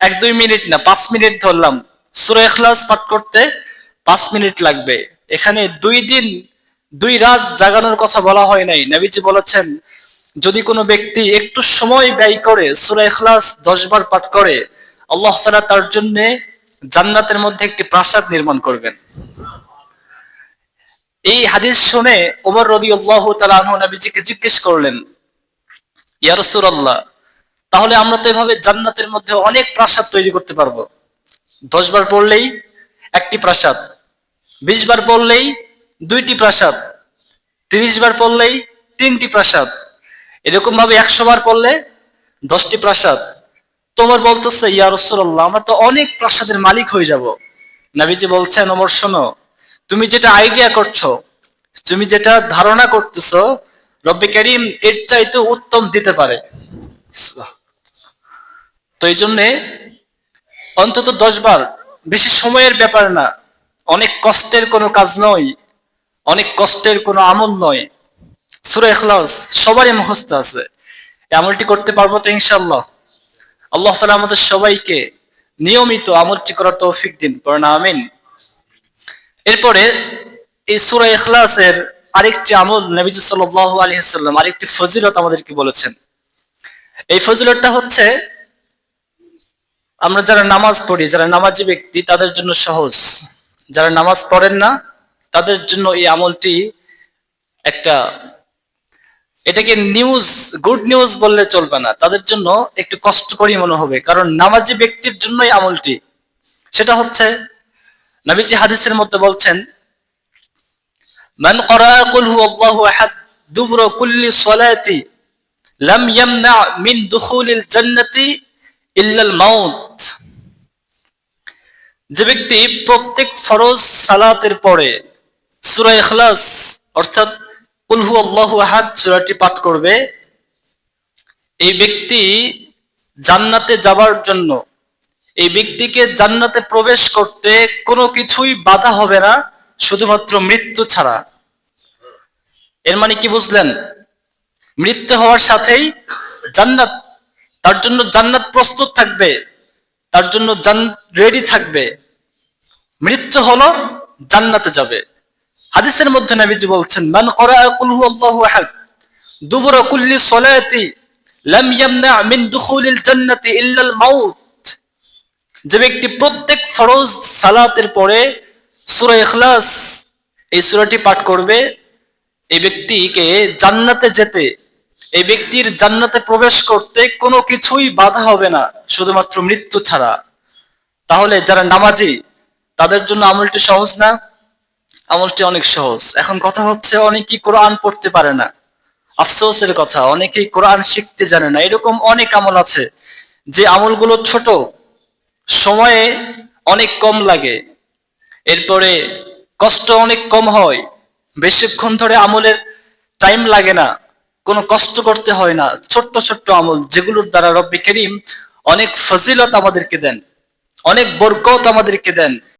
এক দুই মিনিট না, পাঁচ মিনিট ধরলাম। সুরা এখলাস পাঠ করতে পাঁচ মিনিট লাগবে। এখানে দুই দিন, দুই রাত জাগানোর কথা বলা হয় নাই। নবীজি বলেছেন, যদি কোনো ব্যক্তি একটু সময় ব্যয় করে সুরা এখলাস দশ বার পাঠ করে, আল্লাহ তাআলা তার জন্য জান্নাতের মধ্যে একটি প্রাসাদ নির্মাণ করবেন। এই হাদিস শুনে ওমর রদি আল্লাহ তালা নবীজিকে জিজ্ঞেস করলেন ইয়ারসুর রাসূলুল্লাহ তাহলে আমরা তো এভাবে জান্নাতের মধ্যে অনেক প্রাসাদ তৈরি করতে পারব। দশ বার পড়লেই একটি প্রাসাদ, বিশ বার পড়লেই দুইটি প্রাসাদ, তিরিশ বার পড়লেই তিনটি প্রাসাদ। এরকম ভাবে একশো বার পড়লে দশটি প্রাসাদ। তোমার বলতেছে, ইয়া রসুল্লাহ আমরা তো অনেক প্রাসাদের মালিক হয়ে যাব। নাবিজি বলছেন অমর শোনো, তুমি যেটা আইডিয়া করছ, তুমি যেটা ধারণা করতেছো, রব্বি করিম এর চাইতে উত্তম দিতে পারে। তো এই জন্যে অন্তত দশ বার বেশি সময়ের ব্যাপার না। অনেক কষ্টের কোনো কাজ নয়, অনেক কষ্টের কোনো আমল নয়। সুরে এখলাস সবারই মুখস্থ আছে। আমলটি করতে পারব তো ইনশাল্লাহ আল্লাহ তালা আমাদের সবাইকে নিয়মিত আমলটি করার তৌফিক দিন পড়ে না আমিন। এরপরে এই সুরা এখলাসের আরেকটি আমল নবীজ সাল্লাহ আলহিহাল্লাম আরেকটি ফজিলত আমাদেরকে বলেছেন। এই ফজিলতটা হচ্ছে আমরা যারা নামাজ পড়ি, যারা নামাজি ব্যক্তি, তাদের জন্য সহজ। যারা নামাজ পড়েন না, তাদের জন্য এই আমলটি একটা, এটাকে নিউজ গুড নিউজ বললে চলবে না। তাদের জন্য একটু কষ্টকরই মনে হবে, কারণ নামাজি ব্যক্তির জন্যই আমলটি। সেটা হচ্ছে, নবীজি হাদিসের মধ্যে বলছেন, মান কুল হু মিন ইল্লাল মাউত। যে ব্যক্তি প্রত্যেক ফরজ সালাতের পরে সূরা ইখলাস, অর্থাৎ কুল হু আল্লাহু আহাদ সূরাটি পাঠ করবে, এই ব্যক্তি জান্নাতে যাবার জন্য, এই ব্যক্তিকে জান্নাতে প্রবেশ করতে কোনো কিছুই বাধা হবে না, শুধুমাত্র মৃত্যু ছাড়া। এর মানে কি বুঝলেন? মৃত্যু হওয়ার সাথেই জান্নাত তার জন্য জান্নাত প্রস্তুত থাকবে, তার জন্য রেডি থাকবে। মৃত্যু হলো জান্নাতে যাবে। হাদিসের মধ্যে নবীজি বলছেন, মান করা কুল হু আল্লাহু আহাদ, দুবুর কুল্লি সলাতি, লাম ইয়ামনা মিন দুখুলিল জান্নাতি ইল্লাল মাউত। যে ব্যক্তি প্রত্যেক ফরজ সালাতের পরে সূরা ইখলাস, এই সূরাটি পাঠ করবে, এই ব্যক্তিকে জান্নাতে যেতে এই ব্যক্তির জান্নাতে প্রবেশ করতে কোনো কিছুই বাধা হবে না, শুধুমাত্র মৃত্যু ছাড়া। তাহলে যারা নামাজি, তাদের জন্য আমলটি সহজ না? আমলটি অনেক সহজ। এখন কথা হচ্ছে, অনেকেই কোরআন পড়তে পারে না। আফসোসের কথা, অনেকেই কোরআন শিখতে জানে না। এরকম অনেক আমল আছে, যে আমলগুলো ছোট, সময়ে অনেক কম লাগে। এরপরে কষ্ট অনেক কম হয়। বেশিক্ষণ ধরে আমলের টাইম লাগে না। কোনো কষ্ট করতে হয় না। ছোট্ট ছোট্ট আমল, যেগুলোর দ্বারা রব্বি করিম অনেক ফজিলত আমাদেরকে দেন, অনেক বরকত আমাদেরকে দেন।